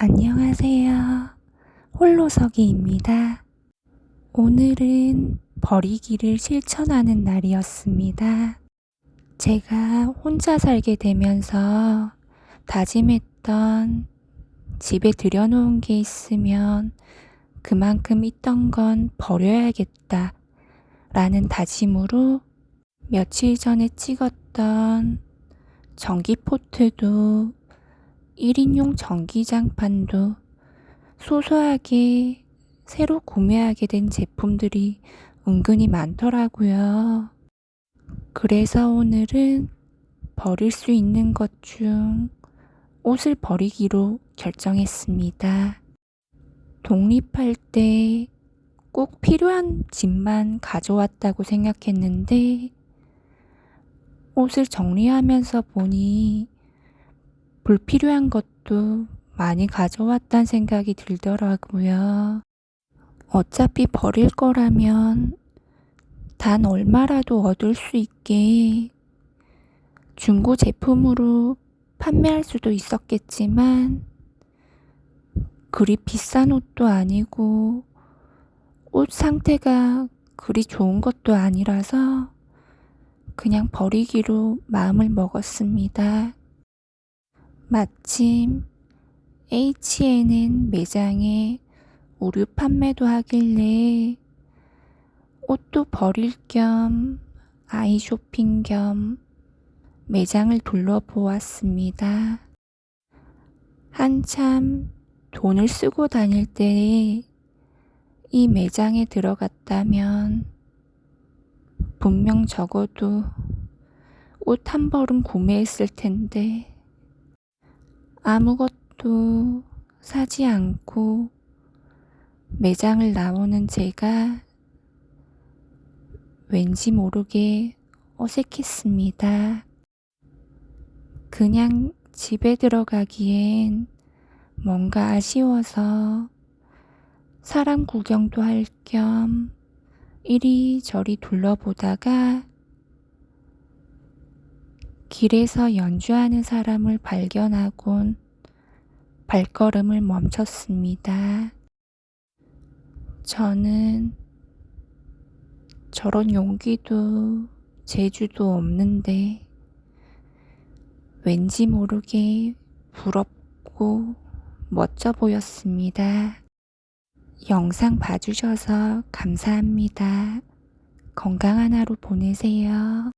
안녕하세요. 홀로서기입니다. 오늘은 버리기를 실천하는 날이었습니다. 제가 혼자 살게 되면서 다짐했던 집에 들여놓은 게 있으면 그만큼 있던 건 버려야겠다 라는 다짐으로 며칠 전에 찍었던 전기포트도 1인용 전기장판도 소소하게 새로 구매하게 된 제품들이 은근히 많더라고요. 그래서 오늘은 버릴 수 있는 것 중 옷을 버리기로 결정했습니다. 독립할 때 꼭 필요한 짐만 가져왔다고 생각했는데 옷을 정리하면서 보니 불필요한 것도 많이 가져왔단 생각이 들더라고요. 어차피 버릴 거라면 단 얼마라도 얻을 수 있게 중고 제품으로 판매할 수도 있었겠지만 그리 비싼 옷도 아니고 옷 상태가 그리 좋은 것도 아니라서 그냥 버리기로 마음을 먹었습니다. 마침 H&N 매장에 우류 판매도 하길래 옷도 버릴 겸 아이 쇼핑 겸 매장을 둘러보았습니다. 한참 돈을 쓰고 다닐 때이 매장에 들어갔다면 분명 적어도 옷 한 벌은 구매했을 텐데 아무것도 사지 않고 매장을 나오는 제가 왠지 모르게 어색했습니다. 그냥 집에 들어가기엔 뭔가 아쉬워서 사람 구경도 할 겸 이리저리 둘러보다가 길에서 연주하는 사람을 발견하곤 발걸음을 멈췄습니다. 저는 저런 용기도 재주도 없는데 왠지 모르게 부럽고 멋져 보였습니다. 영상 봐주셔서 감사합니다. 건강한 하루 보내세요.